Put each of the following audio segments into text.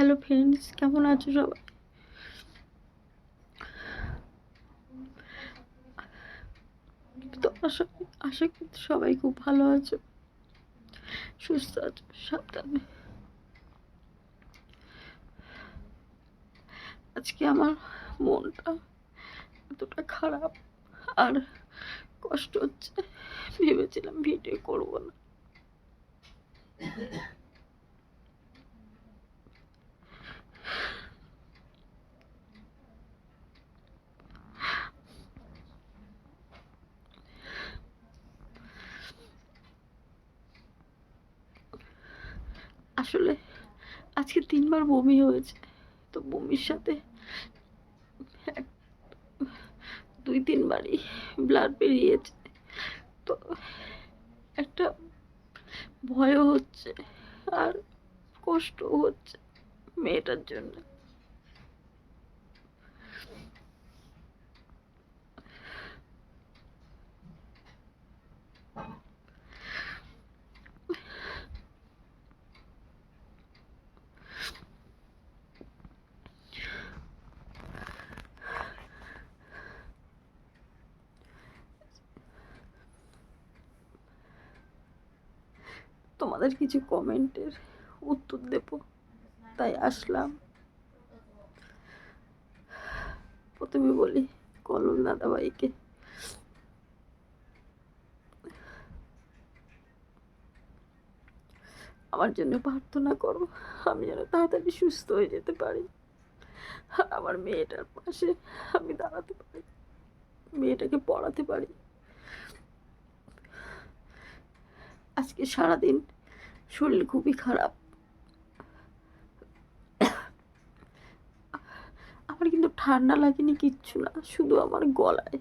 Hello friends কেমন আছো সবাই? তো আশা আশা করি সবাই খুব ভালো আছো, সুস্থ আছো, সাবধানে। আজকে আমার মনটা এতটা খারাপ আর কষ্ট হচ্ছে, ভেবেছিলাম ভিডিও করব না। আসলে আজকে তিনবার বমি হয়েছে, তো বমির সাথে দুই, তিনবারই ব্লাড বেরিয়েছে, তো একটা ভয়ও হচ্ছে আর কষ্টও হচ্ছে। মেয়েটার জন্য। তোমাদের কিছু কমেন্টের উত্তর দেব? তাই আসলাম। প্রথমে বলি কলম দাদাভাইকে। আমার জন্য প্রার্থনা করো, আমি যেন তাড়াতাড়ি সুস্থ হয়ে যেতে পারি। আমার মেয়েটার পাশে আমি দাঁড়াতে পারি, মেয়েটাকে পড়াতে পারি। আজকে সারাদিন শরীর খুবই খারাপ আমার কিন্তু ঠান্ডা লাগেনি কিচ্ছু না, শুধু আমার গলায়।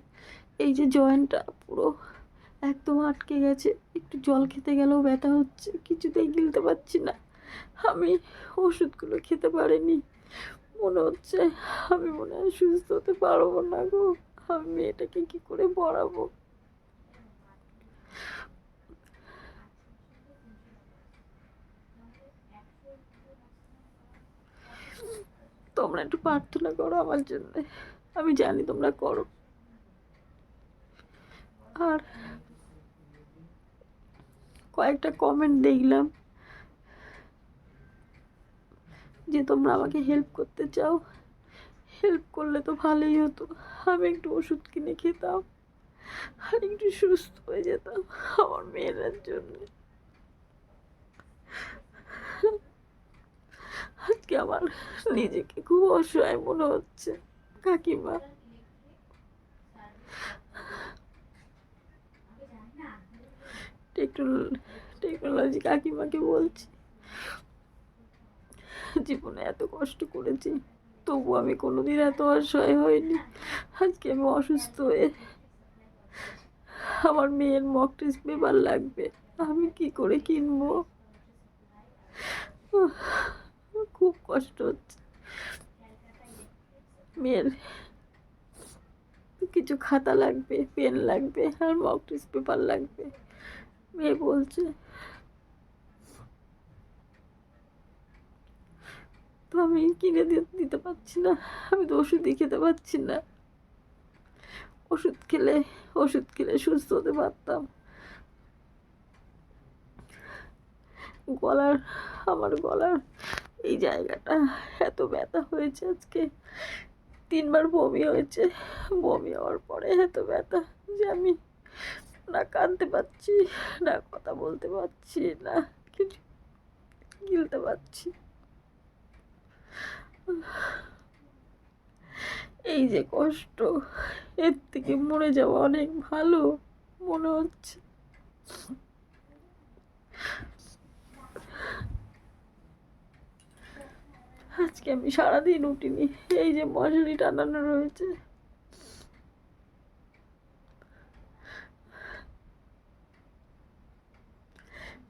এই যে জয়েন্টটা পুরো একদম আটকে গেছে, একটু জল খেতে গেলেও ব্যথা হচ্ছে, কিছুতেই গিলতে পারছি না। আমি ওষুধগুলো খেতে পারিনি, মনে হচ্ছে আমি মনে হয় সুস্থ হতে পারব না গো, আমি মেয়েটাকে কি করে পড়াবো? তোমরা একটু প্রার্থনা করো আমার জন্য। আমি জানি তোমরা করো। আর কয়েকটা কমেন্ট দেখলাম যে তোমরা আমাকে হেল্প করতে চাও। হেল্প করলে তো ভালোই হতো। আমি একটু ওষুধ কিনে খেতাম। আর একটু সুস্থ হয়ে যেতাম আমার মেয়েরার জন্য। আজকে আমার নিজেকে খুব অসহায় মনে হচ্ছে, কাকিমা। টেকনোলজি কাকিমাকে বলছি। জীবনে এত কষ্ট করেছি, তবু আমি কোনোদিন এত অসহায় হইনি। আজকে আমি অসুস্থ হয়ে আমার মেয়ের মক টেস্ট পেপার লাগবে, আমি কি করে কিনবো উহ, খুব কষ্ট হচ্ছে। মেয়ের কিছু খাতা লাগবে, পেন লাগবে, আর মক পেপার লাগবে। মেয়ে বলছে, তো আমি কিনে দিতে পারছি না, আমি তো ওষুধই খেতে পারছি না। ওষুধ খেলে ওষুধ খেলে সুস্থ হতে পারতাম। গলার, আমার গলার এই জায়গাটা। এত ব্যথা হয়েছে আজকে। তিনবার বমি হয়েছে। বমি হওয়ার পরে এত ব্যথা যে আমি না কাঁদতে পারছি, না কথা বলতে পারছি, না কিছু গিলতে পারছি। এই যে কষ্ট, এর থেকে মরে যাওয়া অনেক ভালো মনে হচ্ছে। আজকে আমি সারাদিন উঠিনি, এই যে মশারি টানানো রয়েছে।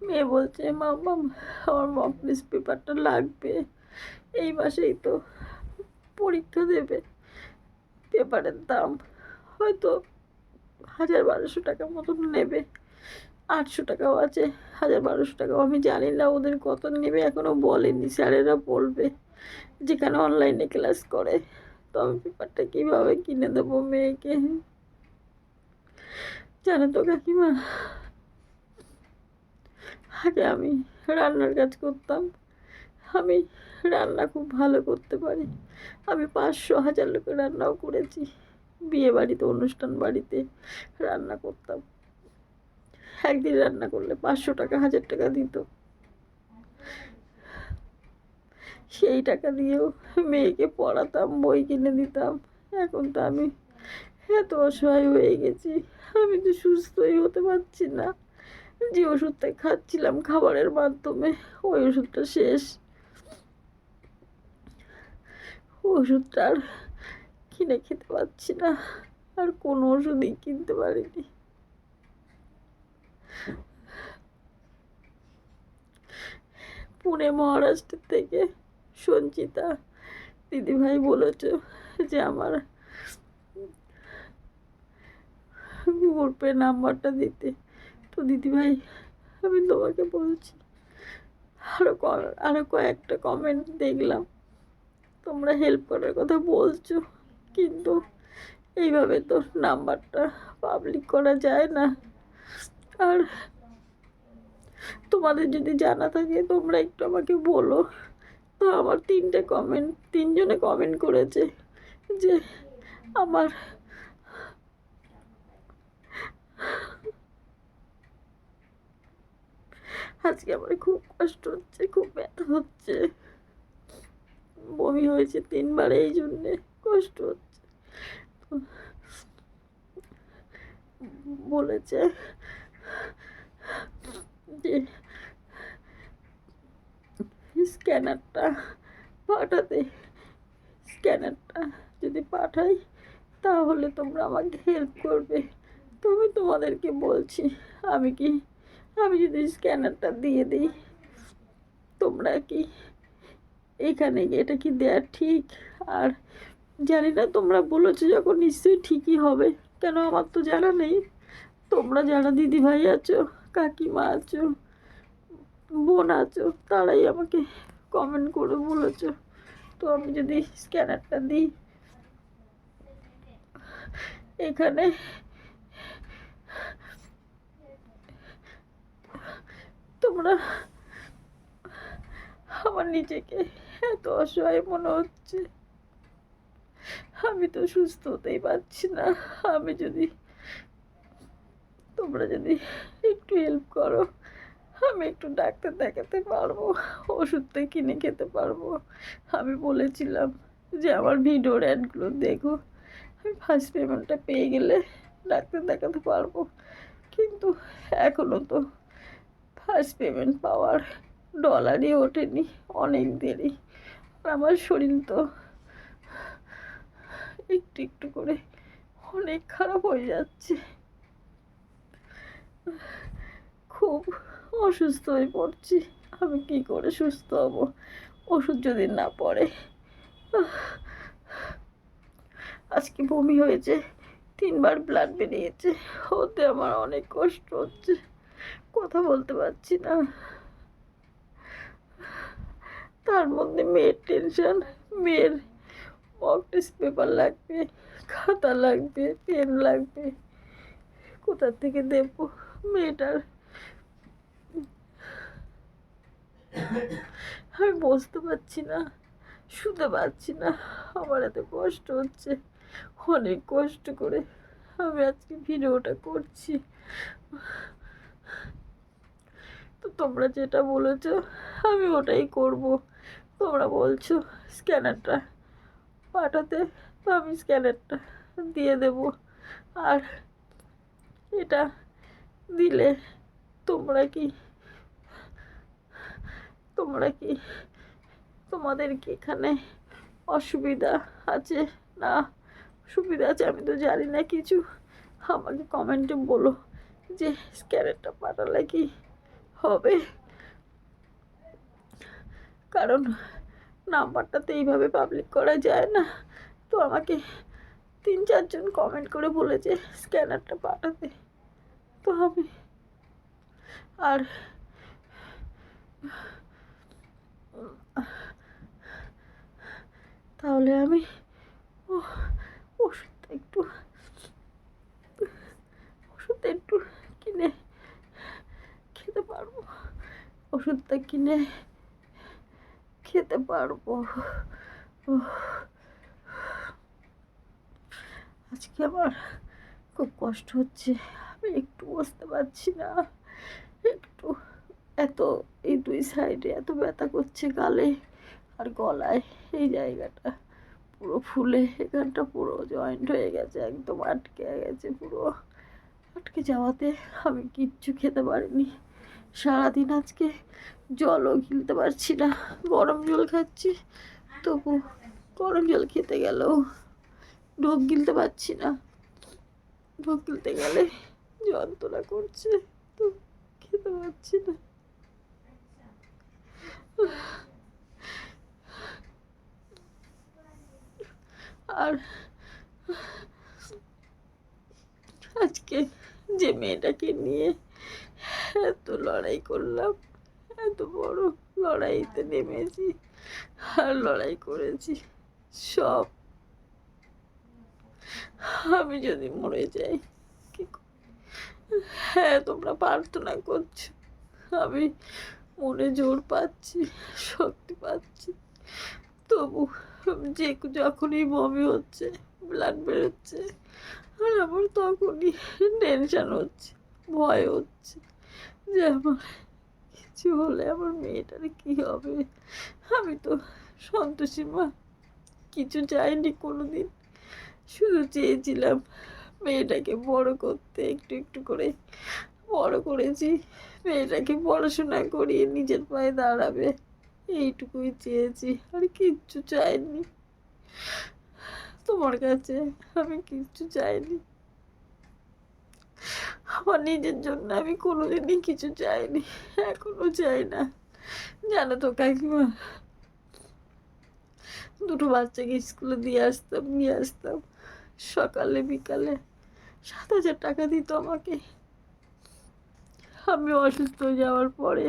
মেয়ে বলছে, মাম্মা, আমার টেস্ট পেপারটা লাগবে। এই মাসেই তো পরীক্ষা দেবে পেপারের দাম। হয়তো হাজার বারোশো টাকা মতন নেবে। আটশো টাকাও আছে, হাজার বারোশো টাকাও। আমি জানি না ওদের কত নেবে এখনও বলেনি। স্যারেরা বলবে। যেখানে অনলাইনে ক্লাস করে, তো আমি পেপারটা কীভাবে কিনে দেবো মেয়েকে? জানো তো কাকিমা? আগে আমি রান্নার কাজ করতাম। আমি রান্না খুব ভালো করতে পারি। আমি পাঁচশো হাজার লোকের রান্নাও করেছি। বিয়ে বাড়িতে, অনুষ্ঠান বাড়িতে রান্না করতাম। একদিন রান্না করলে পাঁচশো টাকা, হাজার টাকা দিত। সেই টাকা দিয়েও মেয়েকে পড়াতাম, বই কিনে দিতাম। এখন তো আমি এত অসহায় হয়ে গেছি, আমি তো সুস্থই হতে পারছি না। যে ওষুধটা খাচ্ছিলাম খাবারের মাধ্যমে, ওই ওষুধটা শেষ। ওষুধটা আর কিনে খেতে পারছি না, আর কোনো ওষুধই কিনতে পারিনি। পুনে মহারাষ্ট্র থেকে সঞ্চিতা, দিদিভাই বলেছ যে আমার গুগল পে নাম্বারটা দিতে। তো দিদিভাই, আমি তোমাকে বলছি আরও আরও কয়েকটা কমেন্ট দেখলাম। তোমরা হেল্প করার কথা বলছো, কিন্তু এইভাবে তো নাম্বারটা পাবলিক করা যায় না। আর তোমাদের যদি জানা থাকে, তোমরা একটু আমাকে বলো। তো আমার তিনটে কমেন্ট তিনজনে কমেন্ট করেছে যে আমার আজকে আমার খুব কষ্ট হচ্ছে, খুব ব্যথা হচ্ছে। বমি হয়েছে তিনবার এই জন্যে কষ্ট হচ্ছে। বলেছে যে স্ক্যানারটা পাঠাতে। স্ক্যানারটা যদি পাঠাই, তাহলে তোমরা আমাকে হেল্প করবে। তো আমি তোমাদেরকে বলছি, আমি কি, আমি যদি স্ক্যানারটা দিয়ে দিই, তোমরা কি এখানে এটা কি দেওয়া ঠিক? আর জানি না, তোমরা বলেছ যখন নিশ্চয়ই ঠিকই হবে। কেন আমার তো জানা নেই? তোমরা যারা দিদিভাই আছো, কাকিমা আছো বোন আছো, তারাই আমাকে কমেন্ট করে বলেছ। তো আমি যদি স্ক্যানারটা দিই, এখানে তোমরা আমার নিজেকে এত অসহায় মনে হচ্ছে। আমি তো সুস্থ হতেই পারছি না। আমি যদি তোমরা যদি একটু হেল্প করো আমি একটু ডাক্তার দেখাতে পারব, ওষুধটা কিনে খেতে পারব। আমি বলেছিলাম যে আমার ভিডিওর অ্যাডগুলো দেখো। আমি ফার্স্ট পেমেন্টটা পেয়ে গেলে ডাক্তার দেখাতে পারব। কিন্তু এখনও তো ফার্স্ট পেমেন্ট পাওয়ার ডলারই ওঠেনি, অনেক দেরি। আমার শরীর তো একটু একটু করে অনেক খারাপ হয়ে যাচ্ছে। খুব অসুস্থ হয়ে পড়ছি। আমি কি করে সুস্থ হব? ওষুধ যদি না পড়ে। আজকে বমি হয়েছে। তিনবার ব্লাড বেরিয়েছে। ওতে আমার অনেক কষ্ট হচ্ছে। কথা বলতে পারছি না। তার মধ্যে মেয়ের টেনশন মেয়ের মক পেপার লাগবে, খাতা লাগবে পেন লাগবে। কোথা থেকে দেব? মেয়েটার আমি বসতে পারছি না, শুতে পারছি না। আমার এত কষ্ট হচ্ছে, অনেক কষ্ট করে আমি আজকে ভিডিওটা করছি। তো তোমরা যেটা বলেছ, আমি ওটাই করব। তোমরা বলছো, স্ক্যানারটা পাঠাতে, তো আমি স্ক্যানারটা দিয়ে দেব। আর এটা দিলে তোমরা কি তোমরা কি তোমাদের কি এখানে অসুবিধা আছে না? সুবিধা আছে আমি তো জানি না কিছু। আমাকে কমেন্টে বলো যে স্ক্যানারটা পাঠালে কি হবে? কারণ নাম্বারটা তো এইভাবে পাবলিক করা যায় না। তো আমাকে তিন চারজন কমেন্ট করে বলেছে স্ক্যানারটা পাঠাতে। তো আমি আর তাহলে আমি ও ওষুধটা একটু ওষুধটা একটু কিনে খেতে পারব ওষুধটা কিনে খেতে পারব উহ। আজকে আমার খুব কষ্ট হচ্ছে, আমি একটু বসতে পারছি না, একটু এত এই দুই সাইডে এত ব্যথা করছে গালে আর গলায়, এই জায়গাটা। পুরো ফুলে, এখানটা পুরো জয়েন্ট হয়ে গেছে, একদম আটকে গেছে পুরো। আটকে যাওয়াতে আমি কিচ্ছু খেতে পারিনি। সারাদিন আজকে জলও গিলতে পারছি না, গরম জল খাচ্ছি, তবু গরম জল খেতে গেলেও ঢোক গিলতে পারছি না। ঢোক গিলতে গেলে যন্ত্রণা করছে, তো খেতে পারছি না। আর আজকে যে মেয়েটাকে নিয়ে এত লড়াই করলাম, এত বড় লড়াইতে নেমেছি আর লড়াই করেছি সব। আমি যদি মরে যাই, কি হ্যাঁ তোমরা প্রার্থনা করছ। আমি মনে জোর পাচ্ছি, শক্তি পাচ্ছি। তবু যে যখনই বমি হচ্ছে ব্লাড বেরোচ্ছে, আর আমার তখনই টেনশান হচ্ছে, ভয় হচ্ছে যে আমার কিছু হলে আমার মেয়েটার কি হবে? আমি তো সন্তোষী মা, কিছু চাইনি কোনো দিন শুধু চেয়েছিলাম মেয়েটাকে বড় করতে, একটু একটু করে বড় করেছি। মেয়েটাকে পড়াশোনা করিয়ে নিজের পায়ে দাঁড়াবে। এইটুকুই চেয়েছি, আর কিচ্ছু চাইনি। তোমার কাছে আমি কিচ্ছু চাইনি। আমার নিজের জন্য আমি কোনোদিনই কিছু চাইনি, এখনও চাই না। জানো তো কাকিমা, দুটো বাচ্চাকে স্কুলে দিয়ে আসতাম, নিয়ে আসতাম। সকালে, বিকালে সাত হাজার টাকা দিত আমাকে। আমি অসুস্থ হয়ে যাওয়ার পরে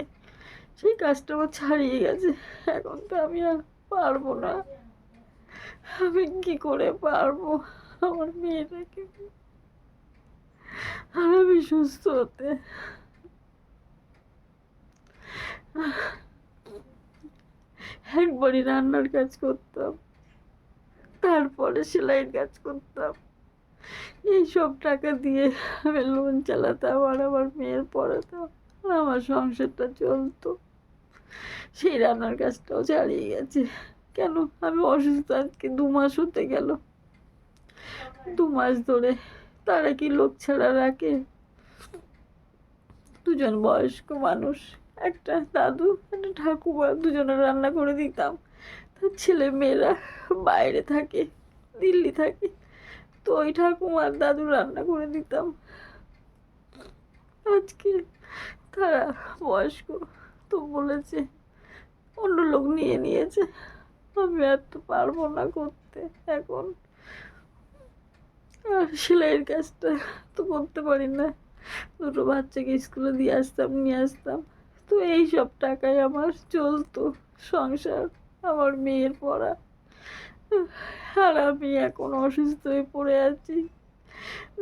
সেই কাজটা আমার ছাড়িয়ে গেছে। এখন তো আমি আর পারব না। আমি কি করে পারব আমার মেয়েটাকে? আর আমি সুস্থ হতে। একবারই রান্নার কাজ করতাম। তারপরে সেলাইয়ের কাজ করতাম। এই সব টাকা দিয়ে আমি লোন চালাতাম আর আমার মেয়ের পড়াতাম আর আমার সংসারটা চলতো। সেই রান্নার কাজটাও ছাড়িয়ে গেছে। কেন? আমি অসুস্থ, আজকে দু মাস হতে গেল। দু মাস ধরে তারা কি লোক ছাড়া রাখে? দুজন বয়স্ক মানুষ, একটা দাদু, একটা ঠাকুমা, দুজনে রান্না করে দিতাম। তার ছেলে মেয়েরা বাইরে থাকে, দিল্লি থাকে। তো ওই ঠাকুমার দাদু রান্না করে দিতাম। আজকে তারা বয়স্ক তো বলেছে, অন্য লোক নিয়ে নিয়েছে। আমি আর তো পারব না করতে এখন। আর সেলাইয়ের কাজটা তো করতে পারি না। দুটো বাচ্চাকে স্কুলে দিয়ে আসতাম, নিয়ে আসতাম। তো এই সব টাকায় আমার চলতো সংসার, আমার মেয়ের পড়া। আর আমি এখন অসুস্থ হয়ে পড়ে আছি।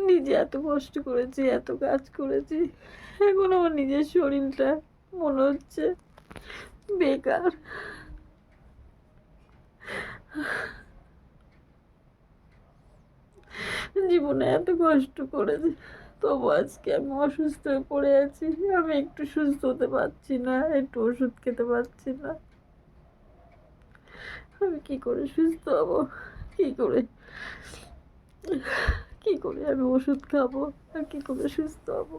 নিজে এত কষ্ট করেছি, এত কাজ করেছি। এখন আমার নিজের শরীরটা মনে হচ্ছে বেকার। জীবনে এত কষ্ট করেছি, তবু আজকে আমি অসুস্থ হয়ে পড়ে আছি। আমি একটু সুস্থ হতে পারছি না, একটু ওষুধ খেতে পারছি না। আমি কি করে সুস্থ হব? কি করে? কি করে আমি ওষুধ খাব? আর কি করে সুস্থ হব?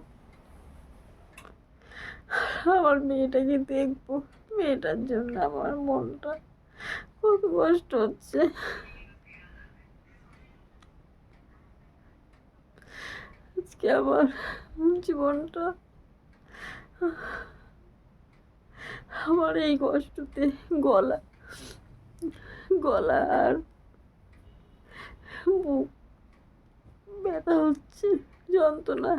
আমার মেয়েটাকে দেখব। মেয়েটার জন্য আমার মনটা কত কষ্ট হচ্ছে। আজকে আমার জীবনটা, আমার এই কষ্টতে গলা গলা আর বুক ব্যথা হচ্ছে, যন্ত্রণা।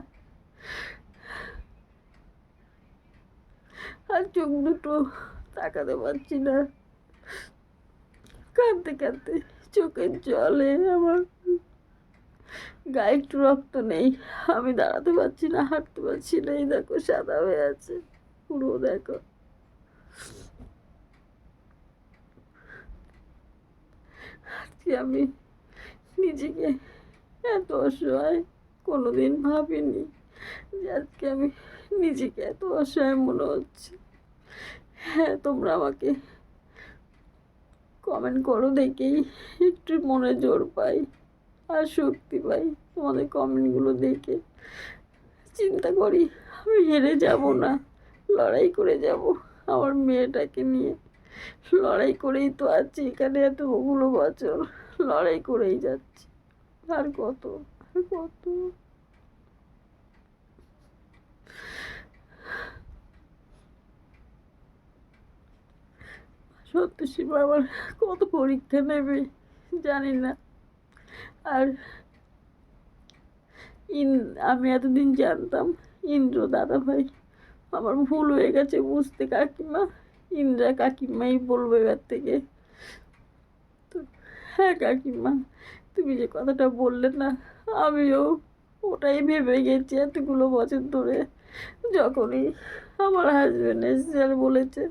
আর চোখ দুটো তাকাতে পারছি না। কাঁদতে কাঁদতে চোখের জলে আমার গায়ে একটু রক্ত নেই। আমি দাঁড়াতে পারছি না, হাঁটতে পারছি না। এই দেখো, সাদা হয়ে আছে। পুরো দেখো। আজকে আমি। নিজেকে এত অসহায় কোনোদিন ভাবিনি যে আজকে আমি নিজেকে এত অসহায় মনে হচ্ছে। হ্যাঁ তোমরা আমাকে কমেন্ট করো দেখেই একটু মনে জোর পাই আর শক্তি পাই তোমাদের কমেন্টগুলো দেখে। চিন্তা করি, আমি হেরে যাব না, লড়াই করে যাব আমার মেয়েটাকে নিয়ে। লড়াই করেই তো আছি, এখানে এতগুলো বছর লড়াই করেই যাচ্ছি। আর কত আর কত। সত্যি শিবা, আমার কত পরীক্ষা নেবে জানি না। আর ইন, আমি এতদিন জানতাম ইন্দ্র দাদা ভাই আমার ভুল হয়ে গেছে বুঝতে, কাকিমা। ইন্দ্রা কাকিমাই বলব এবার থেকে। তো হ্যাঁ কাকিমা, তুমি যে কথাটা বললে না, আমিও ওটাই ভেবে গেছি এতগুলো বছর ধরে। যখনই আমার হাজব্যান্ড এসে আর বলেছে,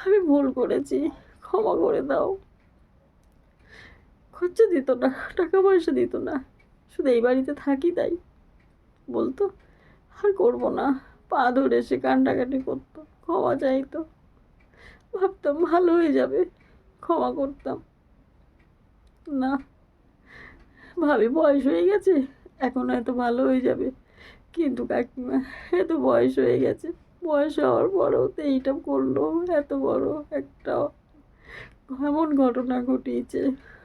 আমি ভুল করেছি, ক্ষমা করে দাও। খরচা দিত না, টাকা পয়সা দিত না, শুধু এই বাড়িতে থাকি তাই। বলতো, আর করব না। পা ধরে সে কান্ডাকাটি করতো, ক্ষমা চাইতো। ভাবতাম ভালো হয়ে যাবে। ক্ষমা করতাম। না, ভাবি বয়স হয়ে গেছে, এখন হয়তো ভালো হয়ে যাবে। কিন্তু কাকিমা, এত বয়স হয়ে গেছে। বয়স হওয়ার পরেও তো এইটা করল, এত বড় একটা এমন ঘটনা ঘটিয়েছে,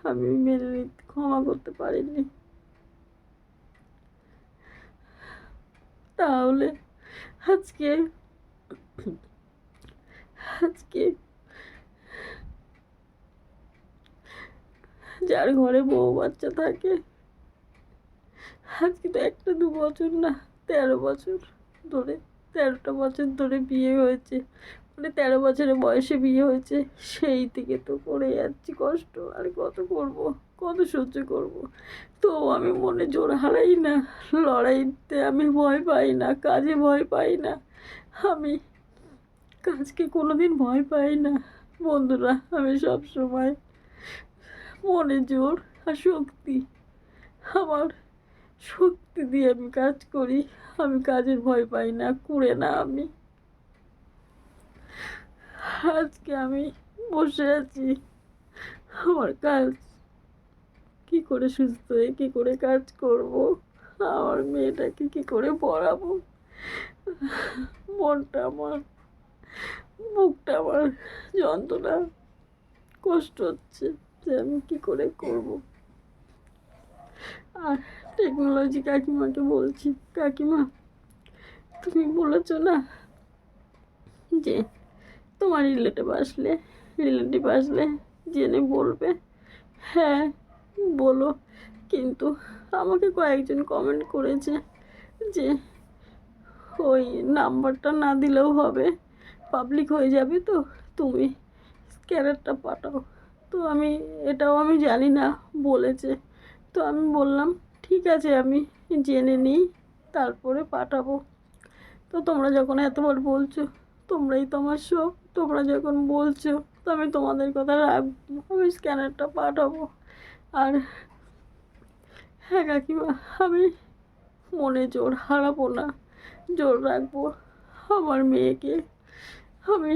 আমি মেনে নিতে ক্ষমা করতে পারিনি। তাহলে আজকে আজকে যার ঘরে বউ বাচ্চা থাকে। আজকে তো একটা দু বছর না, তেরো বছর ধরে, তেরোটা বছর ধরে বিয়ে হয়েছে। মানে তেরো বছরের বয়সে বিয়ে হয়েছে, সেই থেকে তো করে যাচ্ছি কষ্ট। আর কত করব, কত সহ্য করব? তো আমি মনে জোর হারাই না, লড়াইতে আমি ভয় পাই না, কাজে ভয় পাই না। আমি কাজকে কোনোদিন ভয় পাই না। বন্ধুরা, আমি সব সময় মনে জোর আর শক্তি। আমার শক্তি দিয়ে আমি কাজ করি, আমি কাজের ভয় পাই না, কুড়ে না আমি। আজকে আমি বসে আছি। আমার কাজ, কি করে সুস্থ হয়ে, কী করে কাজ করব? আমার মেয়েটাকে কি করে পড়াবো? মনটা আমার বুকটা আমার যন্ত্রণা, কষ্ট হচ্ছে। যে আমি কি করে করব? আর টেকনোলজি কাকিমাকে বলছি, কাকিমা, তুমি বলেছ না যে তোমার রিলেটিভ আসলে রিলেটিভ আসলে জেনে বলবে। হ্যাঁ বলো। কিন্তু আমাকে কয়েকজন কমেন্ট করেছে যে ওই নাম্বারটা না দিলেও হবে পাবলিক হয়ে যাবে তো, তুমি স্ক্যানারটা পাঠাও। তো আমি, এটাও আমি জানি না, বলেছে। তো আমি বললাম, ঠিক আছে, আমি জেনে নিই, তারপরে পাঠাবো। তো তোমরা যখন এতবার বলছো, তোমরাই তো আমার সব তোমরা যখন বলছো, তো আমি তোমাদের কথা রাখব, আমি স্ক্যানারটা পাঠাবো। আর হ্যাঁ কাকিমা, আমি মনে জোর হারাবো না, জোর রাখব আমার মেয়েকে। আমি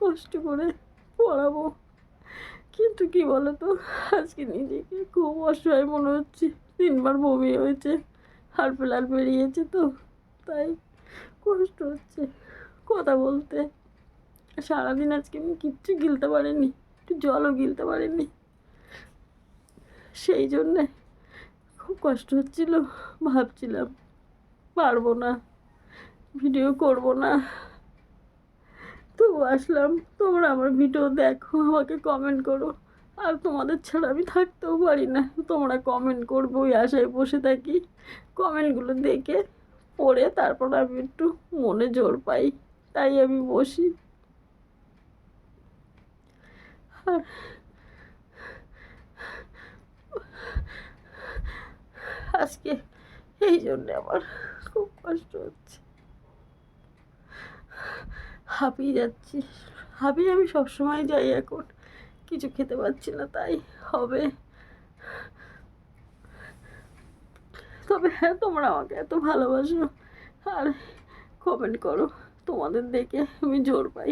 কষ্ট করে পড়াবো। কিন্তু কি বলো তো আজকে নিজেকে খুব অসহায় মনে হচ্ছে। তিনবার বমি হয়েছে, হাড় আর বেরিয়েছে তো, তাই কষ্ট হচ্ছে কথা বলতে। সারাদিন আজকে আমি কিচ্ছু গিলতে পারিনি, একটু জলও গিলতে পারিনি। সেই জন্যে খুব কষ্ট হচ্ছিল, ভাবছিলাম পারব না, ভিডিও করব না। তো আসলাম, তোমরা আমার ভিডিও দেখো, আমাকে কমেন্ট করো। আর তোমাদের ছাড়া আমি থাকতেও পারি না। তোমরা কমেন্ট করব, ওই আশায় বসে থাকি। কমেন্টগুলো দেখে, পড়ে তারপর আমি একটু মনে জোর পাই। তাই আমি বসি। আর আজকে এই জন্যে আমার খুব কষ্ট হচ্ছে। হাঁপিয়ে যাচ্ছি। হাঁপিয়ে আমি সবসময় যাই এখন। কিছু খেতে পারছি না, তাই হবে। তবে হ্যাঁ তোমরা আমাকে এত ভালোবাসো। আর কমেন্ট করো। তোমাদের দেখে আমি জোর পাই।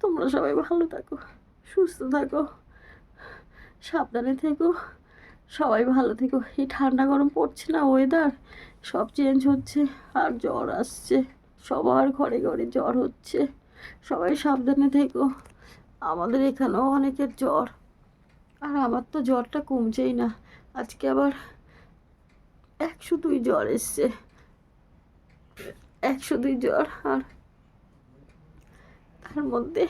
তোমরা সবাই ভালো থাকো, সুস্থ থাকো, সাবধানে থেকো। সবাই ভালো থেকো। এই ঠান্ডা গরম পড়ছে না ওয়েদার সব চেঞ্জ হচ্ছে। আর জ্বর আসছে। সবার ঘরে ঘরে জ্বর হচ্ছে। সবাই সাবধানে থেকো। আমাদের এখানেও অনেকের জ্বর। আর আমার তো জ্বরটা কমছেই না। আজকে আবার একশো দুই জ্বর এসছে। একশো দুই জ্বর আর তার মধ্যে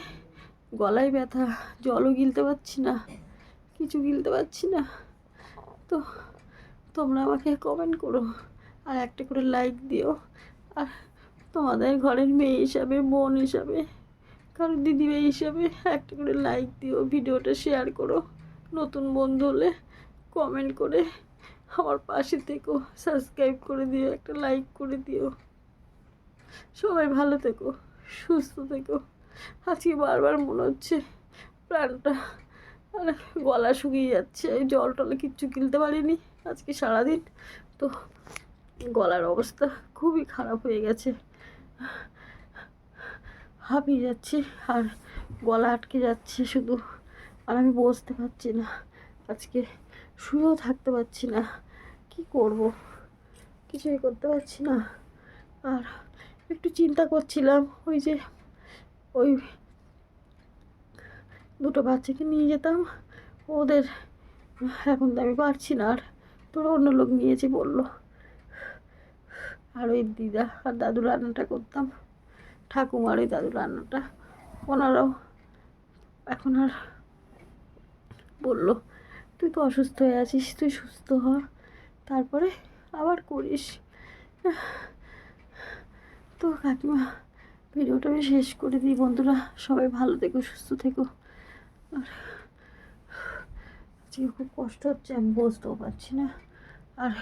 গলায় ব্যথা, জলও গিলতে পারছি না, কিছু গিলতে পারছি না। তো তোমরা আমাকে কমেন্ট করো আর একটা করে লাইক দিও। আর তোমাদের ঘরের মেয়ে হিসাবে, বোন হিসাবে কারও দিদিভাই হিসাবে একটা করে লাইক দিও, ভিডিওটা শেয়ার করো। নতুন বন্ধু হলে কমেন্ট করে আমার পাশে থেকো সাবস্ক্রাইব করে দিও, একটা লাইক করে দিও। সবাই ভালো থেকো, সুস্থ থেকো। আজকে বারবার মনে হচ্ছে প্রাণটা মানে গলা শুকিয়ে যাচ্ছে জল টলে কিচ্ছু গিলতে পারিনি আজকে সারাদিন। তো গলার অবস্থা খুবই খারাপ হয়ে গেছে। হাঁপিয়ে যাচ্ছি আর গলা আটকে যাচ্ছে শুধু। আর আমি বসতে পারছি না। আজকে শুয়েও থাকতে পারছি না। কি করব? কিছুই করতে পারছি না। আর একটু চিন্তা করছিলাম ওই যে ওই দুটো বাচ্চাকে নিয়ে যেতাম। ওদের এখন তো আমি পারছি না। আর তোরা অন্য লোক নিয়েছি বলল। আর ওই দিদা আর দাদু রান্নাটা করতাম। ঠাকুমার ওই দাদু রান্নাটা। ওনারাও এখন আর বলল, তুই তো অসুস্থ হয়ে আছিস, তুই সুস্থ হ, তারপরে আবার করিস। তো কাকিমা, ভিডিওটা আমি শেষ করে দিই। বন্ধুরা, সবাই ভালো থেকো, সুস্থ থেকো। আর আজকে খুব কষ্ট হচ্ছে, আমি বসতেও পারছি না। আর